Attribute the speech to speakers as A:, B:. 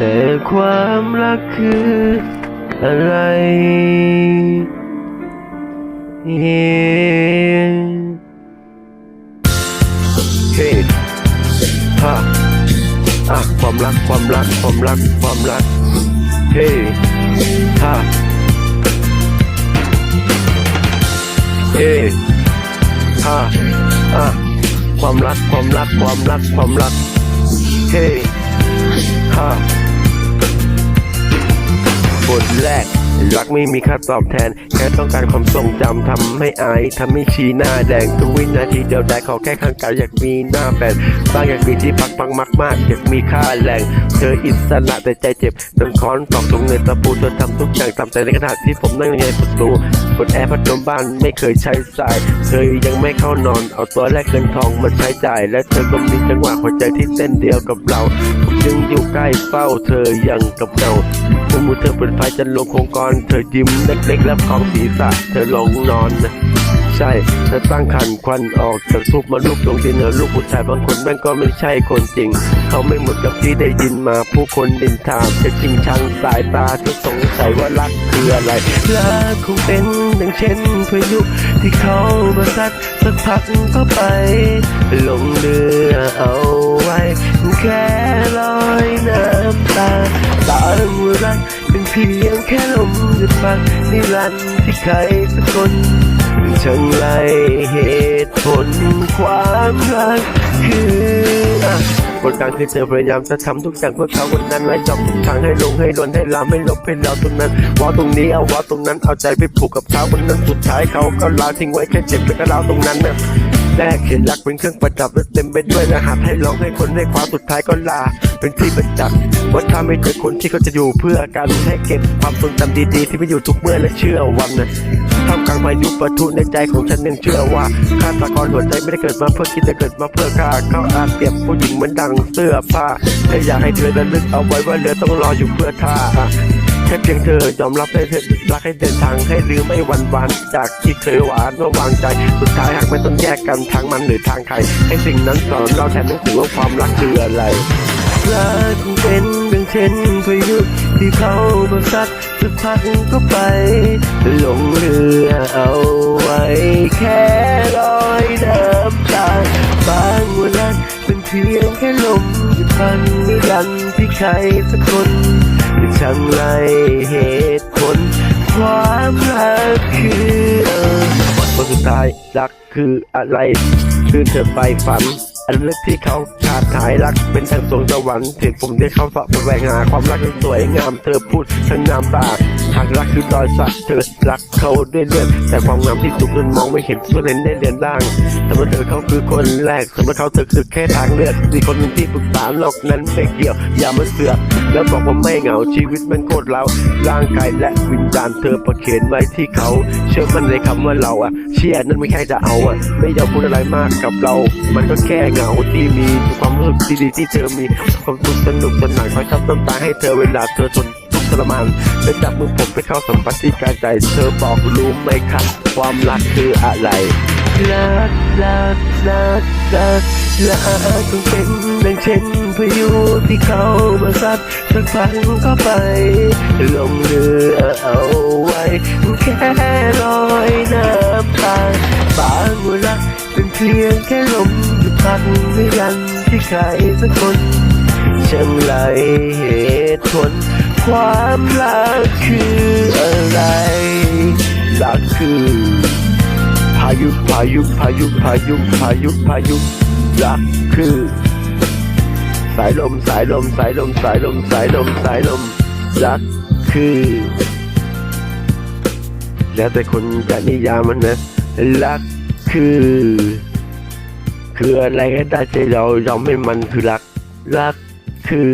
A: แต่ความรักคืออะไรเฮ้ฮะอะความรักความรักความรักความรักเฮ้ฮะเฮ้ฮะอะความรักความรักความรักความรักเฮ้ฮะ บทแรก รักไม่มีค่าตอบแทน แค่ต้องการความทรงจำทำให้อายทำให้ชี้หน้าแดงทุกวินาทีเดียวได้ขอแค่ข้างกายอยากมีหน้าแฟนบ้างอยากมีที่พักปังมาก ๆ อยากมีค่าแรงเธออิสระแต่ใจเจ็บโดนค้อนตอกตรงเงินตะปูเธอทำทุกอย่างตามใจในขณะที่ผมนั่งในประตูกดแอร์พัดลมบ้านไม่เคยใช้สาย เธอยังไม่เข้านอน เอาตัวแลกเงินทองมาใช้จ่าย และเธอก็มีจังหวะหัวใจที่เต้นเดียวกับเราผมยังอยู่ใกล้เฝ้าเธออยังกับเงา ผมมือเธอเป็นไฟจะลงโครงกรเธอยิ้มเล็กๆแล้วของศีรษะเธอลงนอนนะใช่เธอตั้งคันควันออกจากทุบมาลูกลงดินเออลูกผู้ชายบางคนแม่งก็ไม่ใช่คนจริง เขาไม่หมือนกับที่ได้ยินมาผู้คนดินทามจะจริงชังสายตาเธอสงสัยว่ารักคืออะไรรักคงเป็นดังเช่นพายุที่เขามาซัดสักพักก็ไป ลงเรือเอาไว้แค่ลอยน้ำตา เป็นเพียงแค่ลมหยุดพักนิรันดร์ที่ใครสักคนช่างไรเหตุผลความรักคืออะคนกลางคือเธอพยายามจะทำทุกอย่างเพื่อเขาคนนั้นไล่จอบทุกทางให้ลงให้ลนให้ลามให้ลบให้เราตรงนั้นว่าตรงนี้เอาว่าตรงนั้นเอาใจไปผูกกับเขาคนนั้นสุดท้ายเขาก็ลาทิ้งไว้แค่เจ็บแล้วก็เล่าตรงนั้นนะแรกเห็นรักเป็นเครื่องประดับและเต็มไปด้วยรหัสให้ร้องให้คนให้ความสุดท้ายก็ลา เป็นที่ประจักษ์ว่าถ้าไม่เจอคนที่เขาจะอยู่เพื่อกันให้เก็บความทรงจำดีๆ ที่ไม่อยู่ทุกเมื่อและเชื่อวันนะท่ามกลางพายุประทุในใจของฉันยังเชื่อว่าฆาตกรหัวใจไม่ได้เกิดมาเพื่อคิดแต่เกิดมาเพื่อฆ่าเขาอาจเปรียบผู้หญิงเหมือนดังเสื้อผ้าแค่อยากให้เธอระลึกเอาไว้ว่าเรือต้องรออยู่เพื่อท่าแค่เพียงเธอยอมรับให้เธอรักให้เดินทางให้ลืมไม่หวั่นหวันจากที่เคยหวานว่าวางใจสุดท้ายหากไม่ต้องแยกกันทางมันหรือทางใครให้สิ่งนั้นสอนเราแทนหนังสือว่าความรักคืออะไร รักเป็นดังเช่นพายุที่เขามาซัดสักพักก็ไปลงเรือเอาไว้แค่ลอยน้ำตาบางวันนั้นเป็นเพียงแค่ลมหยุดพันนิรันที่ใครสักคนช่างไรเหตุผล ความรักคือเออวันสุดท้ายรักคืออะไรคือเธอไปฝัน อันลึกที่เขาขาดหายรักเป็นทางสวงสวรรค์เห็นผมได้เข้าสอบแสวงหาความรักที่สวยงามเธอพูดทั้งน้ำตาหากรักคือรอยสักเธอรักเขาด้วยเลือดแต่ความงามที่สุดนั้นมองไม่เห็นส่วนเห็นได้เรียนร่างสำหรับเธอเขาคือคนแรกสำหรับเขาเธอคือแค่ทางเลือกมีคนหนึ่งที่ปรึกษาโลอกนั้นไม่เกี่ยวอย่ามาเสือกแล้วบอกว่าไม่เหงาชีวิตมันโคตรเราร่างกายและวิญญาณเธอประเคนไว้ที่เขาเชื่อมันในคำว่าเราอะเชื่อนั่นไม่ใช่จะเอาอะไม่ยอมพูดอะไรมากกับเรา มันก็แค่เหงาที่มีความรู้สึกดีๆที่เธอมีความสุขสนุกสนานคอยทับน้ำตาให้เธอเวลาเธอทนทุกข์ทรมานและจับมือผมไปเข้าสัมผัสที่กายใจ เธอบอกรู้ไหมครับความรักคืออะไรรักรักรักรักรักต้องเป็นดังเช่นพายุที่เข้ามาซัดสักพักก็ไปลงเรือเอาไว้แค่ลอยน้ำตาบางเวลาเป็นเพียงแค่ลม พักไม่ยันที่ใครสักคนช่างไรเหตุผล ความรักคืออะไรรักคือพายุพายุพายุพายุพายุพายุรักคือ สายลมสายลมสายลมสายลมสายลมสายลมรักคือ แล้วแต่คนจะนิยามมันนะรักคือ คืออะไรก็ได้ใจเราเราไม่มันคือรัก รักคือ